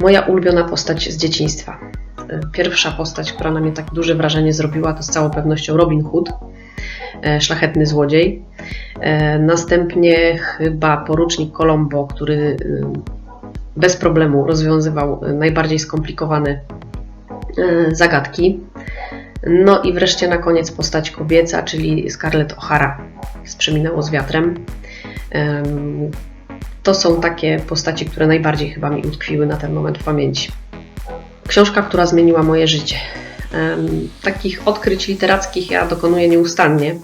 Moja ulubiona postać z dzieciństwa. E, Pierwsza postać, która na mnie tak duże wrażenie zrobiła, to z całą pewnością Robin Hood, e, szlachetny złodziej. E, Następnie chyba porucznik Colombo, który bez problemu rozwiązywał najbardziej skomplikowane zagadki. No i wreszcie na koniec postać kobieca, czyli Scarlett O'Hara z Przeminęło z wiatrem. To są takie postaci, które najbardziej chyba mi utkwiły na ten moment w pamięci. Książka, która zmieniła moje życie. Takich odkryć literackich ja dokonuję nieustannie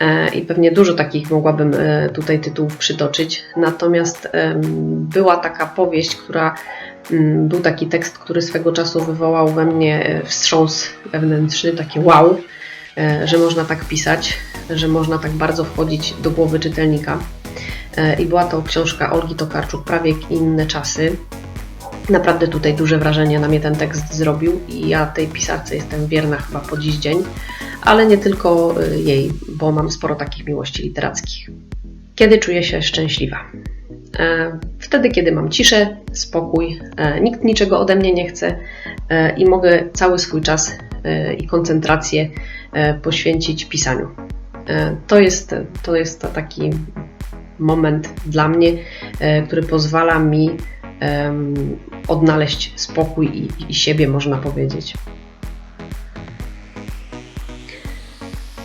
E, i pewnie dużo takich mogłabym e, tutaj tytułów przytoczyć. Natomiast była taka powieść, która mm, był taki tekst, który swego czasu wywołał we mnie wstrząs wewnętrzny, takie wow, e, że można tak pisać, że można tak bardzo wchodzić do głowy czytelnika. E, I była to książka Olgi Tokarczuk, Prawie inne czasy. Naprawdę tutaj duże wrażenie na mnie ten tekst zrobił i ja tej pisarce jestem wierna chyba po dziś dzień, ale nie tylko y, jej, bo mam sporo takich miłości literackich. Kiedy czuję się szczęśliwa? E, Wtedy, kiedy mam ciszę, spokój, e, nikt niczego ode mnie nie chce e, i mogę cały swój czas e, i koncentrację e, poświęcić pisaniu. E, To jest, to jest taki moment dla mnie, e, który pozwala mi odnaleźć spokój i, siebie, można powiedzieć.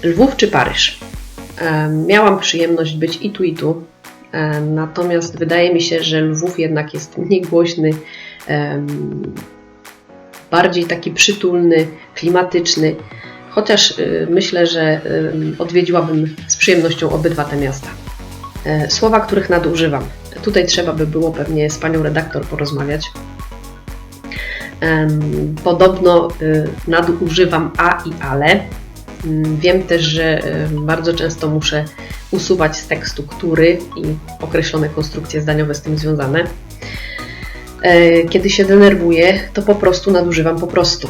Lwów czy Paryż? Miałam przyjemność być i tu, i tu. Natomiast wydaje mi się, że Lwów jednak jest mniej głośny, bardziej taki przytulny, klimatyczny. Chociaż y, myślę, że odwiedziłabym z przyjemnością obydwa te miasta. E, Słowa, których nadużywam. Tutaj trzeba by było pewnie z panią redaktor porozmawiać. Podobno y, nadużywam a i ale. Mm, Wiem też, że y, bardzo często muszę usuwać z tekstu który i określone konstrukcje zdaniowe z tym związane. E, Kiedy się denerwuję, to po prostu nadużywam po prostu.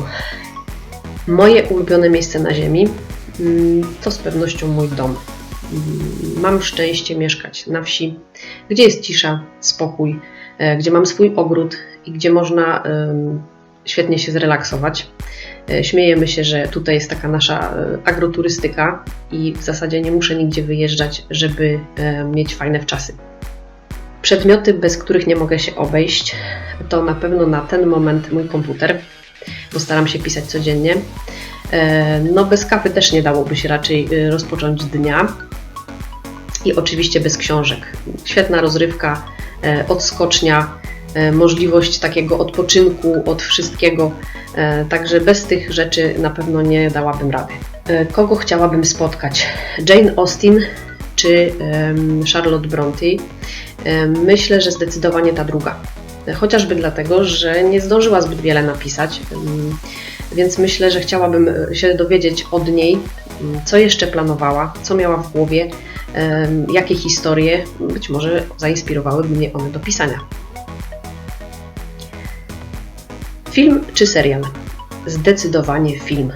Moje ulubione miejsce na ziemi mm, to z pewnością mój dom. Mm, Mam szczęście mieszkać na wsi, gdzie jest cisza, spokój, e, gdzie mam swój ogród i gdzie można świetnie się zrelaksować. E, Śmiejemy się, że tutaj jest taka nasza e, agroturystyka i w zasadzie nie muszę nigdzie wyjeżdżać, żeby mieć fajne wczasy. Przedmioty, bez których nie mogę się obejść, to na pewno na ten moment mój komputer, bo staram się pisać codziennie. E, No, bez kawy też nie dałoby się raczej e, rozpocząć dnia. I oczywiście bez książek. Świetna rozrywka, e, odskocznia, możliwość takiego odpoczynku od wszystkiego. Także bez tych rzeczy na pewno nie dałabym rady. Kogo chciałabym spotkać? Jane Austen czy Charlotte Bronte? Myślę, że zdecydowanie ta druga. E, Chociażby dlatego, że nie zdążyła zbyt wiele napisać, więc myślę, że chciałabym e, się dowiedzieć od niej, co jeszcze planowała, co miała w głowie, jakie historie być może zainspirowałyby mnie one do pisania. Film czy serial? Zdecydowanie film.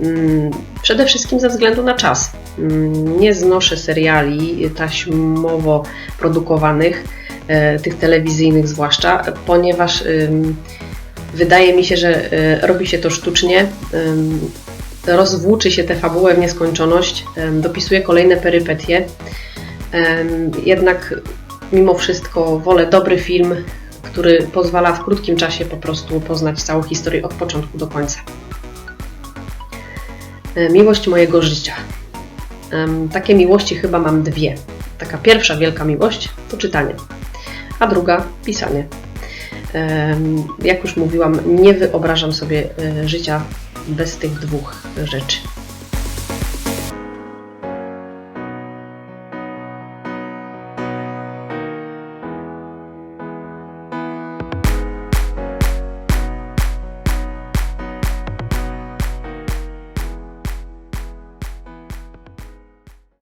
Mm, Przede wszystkim ze względu na czas. Mm, Nie znoszę seriali taśmowo produkowanych, tych telewizyjnych zwłaszcza, ponieważ wydaje mi się, że e, robi się to sztucznie. Rozwłóczy się tę fabułę w nieskończoność, dopisuje kolejne perypetie. Jednak mimo wszystko wolę dobry film, który pozwala w krótkim czasie po prostu poznać całą historię od początku do końca. E, Miłość mojego życia. Takie miłości chyba mam dwie. Taka pierwsza wielka miłość to czytanie, a druga pisanie. Jak już mówiłam, nie wyobrażam sobie e, życia bez tych dwóch rzeczy.